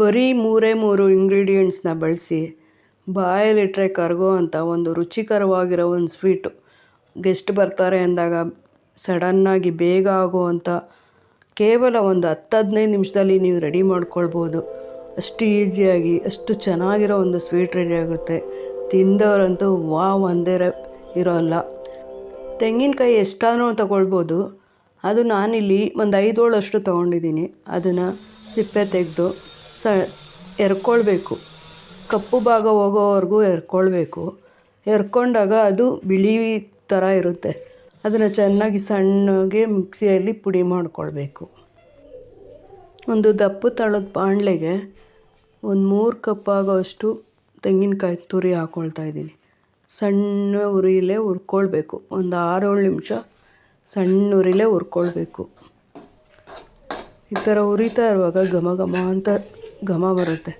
ಬರೀ ಮೂರೇ ಮೂರು ಇಂಗ್ರೀಡಿಯೆಂಟ್ಸ್ನ ಬಳಸಿ ಬಾಯಲ್ಲಿಟ್ಟರೆ ಕರಗೋ ಅಂಥ ಒಂದು ರುಚಿಕರವಾಗಿರೋ ಒಂದು ಸ್ವೀಟು. ಗೆಸ್ಟ್ ಬರ್ತಾರೆ ಅಂದಾಗ ಸಡನ್ನಾಗಿ ಬೇಗ ಆಗುವಂಥ ಕೇವಲ ಒಂದು ಹತ್ತು ಹದಿನೈದು ನಿಮಿಷದಲ್ಲಿ ನೀವು ರೆಡಿ ಮಾಡ್ಕೊಳ್ಬೋದು. ಅಷ್ಟು ಈಸಿಯಾಗಿ, ಅಷ್ಟು ಚೆನ್ನಾಗಿರೋ ಒಂದು ಸ್ವೀಟ್ ರೆಡಿ ಆಗುತ್ತೆ. ತಿಂದವರಂತೂ ವಾವ್ ಒಂದೇ ಇರೋಲ್ಲ ತೆಂಗಿನಕಾಯಿ ಎಷ್ಟಾದರೂ ತಗೊಳ್ಬೋದು. ಅದು ನಾನಿಲ್ಲಿ ಒಂದು ಐದು ಅಷ್ಟು ತೊಗೊಂಡಿದ್ದೀನಿ. ಅದನ್ನು ಸಿಪ್ಪೆ ತೆಗೆದು ಎರ್ಕೊಳ್ಬೇಕು. ಕಪ್ಪು ಭಾಗ ಹೋಗೋವರೆಗೂ ಎರ್ಕೊಳ್ಬೇಕು. ಎರ್ಕೊಂಡಾಗ ಅದು ಬಿಳಿ ಥರ ಇರುತ್ತೆ. ಅದನ್ನು ಚೆನ್ನಾಗಿ ಸಣ್ಣಗೆ ಮಿಕ್ಸಿಯಲ್ಲಿ ಪುಡಿ ಮಾಡಿಕೊಳ್ಬೇಕು. ಒಂದು ದಪ್ಪ ತಳದ ಬಾಣಲೆಗೆ ಒಂದು ಮೂರು ಕಪ್ ಆಗೋಷ್ಟು ತೆಂಗಿನಕಾಯಿ ತುರಿ ಹಾಕ್ಕೊಳ್ತಾ ಇದ್ದೀನಿ. ಸಣ್ಣ ಉರಿಲೇ ಹುರ್ಕೊಳ್ಬೇಕು. ಒಂದು ಆರೇಳು ನಿಮಿಷ ಸಣ್ಣ ಉರಿಲೇ ಹುರ್ಕೊಳ್ಬೇಕು. ಈ ಥರ ಉರಿತಾ ಇರುವಾಗ ಘಮ ಘಮ ಅಂತ ಘಮ ಬರುತ್ತೆ.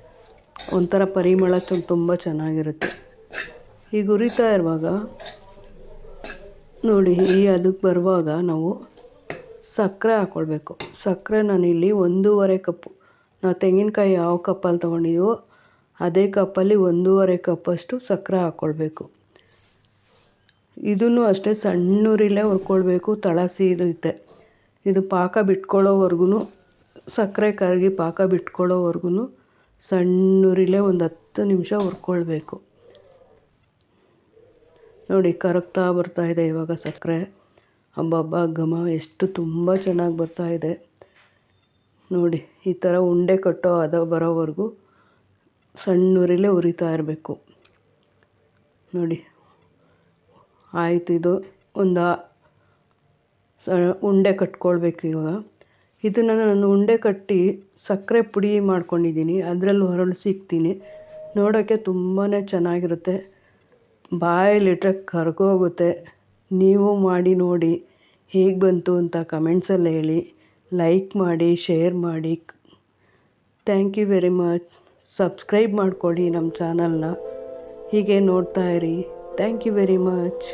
ಒಂಥರ ಪರಿಮಳ ತುಂಬ ಚೆನ್ನಾಗಿರುತ್ತೆ. ಈಗ ಉರಿತಾ ಇರುವಾಗ ನೋಡಿ, ಈ ಅದಕ್ಕೆ ಬರುವಾಗ ನಾವು ಸಕ್ಕರೆ ಹಾಕ್ಕೊಳ್ಬೇಕು ಸಕ್ಕರೆ ನಾನಿಲ್ಲಿ ಒಂದೂವರೆ ಕಪ್ಪು. ನಾವು ತೆಂಗಿನಕಾಯಿ ಯಾವ ಕಪ್ಪಲ್ಲಿ ತೊಗೊಂಡಿದ್ದೀವೋ ಅದೇ ಕಪ್ಪಲ್ಲಿ ಒಂದೂವರೆ ಕಪ್ಪಷ್ಟು ಸಕ್ಕರೆ ಹಾಕ್ಕೊಳ್ಬೇಕು ಇದನ್ನು ಅಷ್ಟೇ ಸಣ್ಣ ಉರಿಲೇ ಹುರ್ಕೊಳ್ಬೇಕು, ತಳಸಿ ಸೀದೈತೆ ಇದು ಪಾಕ ಬಿಟ್ಕೊಳ್ಳೋವರೆಗೂ ಸಕ್ಕರೆ, ಕರಗಿ, ಪಾಕ ಬಿಟ್ಕೊಳ್ಳೋವರೆಗೂ ಸಣ್ಣ ಉರಿಲೇ ಒಂದು ಹತ್ತು ನಿಮಿಷ ಹುರ್ಕೊಳ್ಬೇಕು. ನೋಡಿ, ಕರಗ್ತಾ ಬರ್ತಾ ಇದೆ ಇವಾಗ ಸಕ್ಕರೆ. ಹಬ್ಬಬ್ಬ ಘಮ, ಎಷ್ಟು ತುಂಬ ಚೆನ್ನಾಗಿ ಬರ್ತಾ ಇದೆ. ನೋಡಿ, ಈ ಥರ ಉಂಡೆ ಕಟ್ಟೋ ಅದ ಬರೋವರೆಗೂ ಸಣ್ಣ ಉರಿಲೇ ಉರಿತಾ ಇರಬೇಕು. ನೋಡಿ, ಆಯಿತು, ಇದು ಒಂದು ಉಂಡೆ ಕಟ್ಕೊಳ್ಬೇಕು ಇವಾಗ. ಇದನ್ನು ನಾನು ಉಂಡೆ ಕಟ್ಟಿ ಸಕ್ಕರೆ ಪುಡಿ ಮಾಡ್ಕೊಂಡಿದ್ದೀನಿ. ಅದರಲ್ಲಿ ಹೊರಳು ಸಿಗ್ತೀನಿ. ನೋಡೋಕ್ಕೆ ತುಂಬಾ ಚೆನ್ನಾಗಿರುತ್ತೆ. ಬಾಯಲ್ಲಿಟ್ರೆ ಕರಗೋಗುತ್ತೆ ನೀವು ಮಾಡಿ ನೋಡಿ. ಹೇಗೆ ಬಂತು ಅಂತ ಕಮೆಂಟ್ಸಲ್ಲಿ ಹೇಳಿ. ಲೈಕ್ ಮಾಡಿ ಶೇರ್ ಮಾಡಿ. Thank you very much subscribe ಮಾಡ್ಕೊಳ್ಳಿ ನಮ್ಮ ಚಾನಲ್ನ ಹೀಗೆ ನೋಡ್ತಾ ಇರಿ. Thank you very much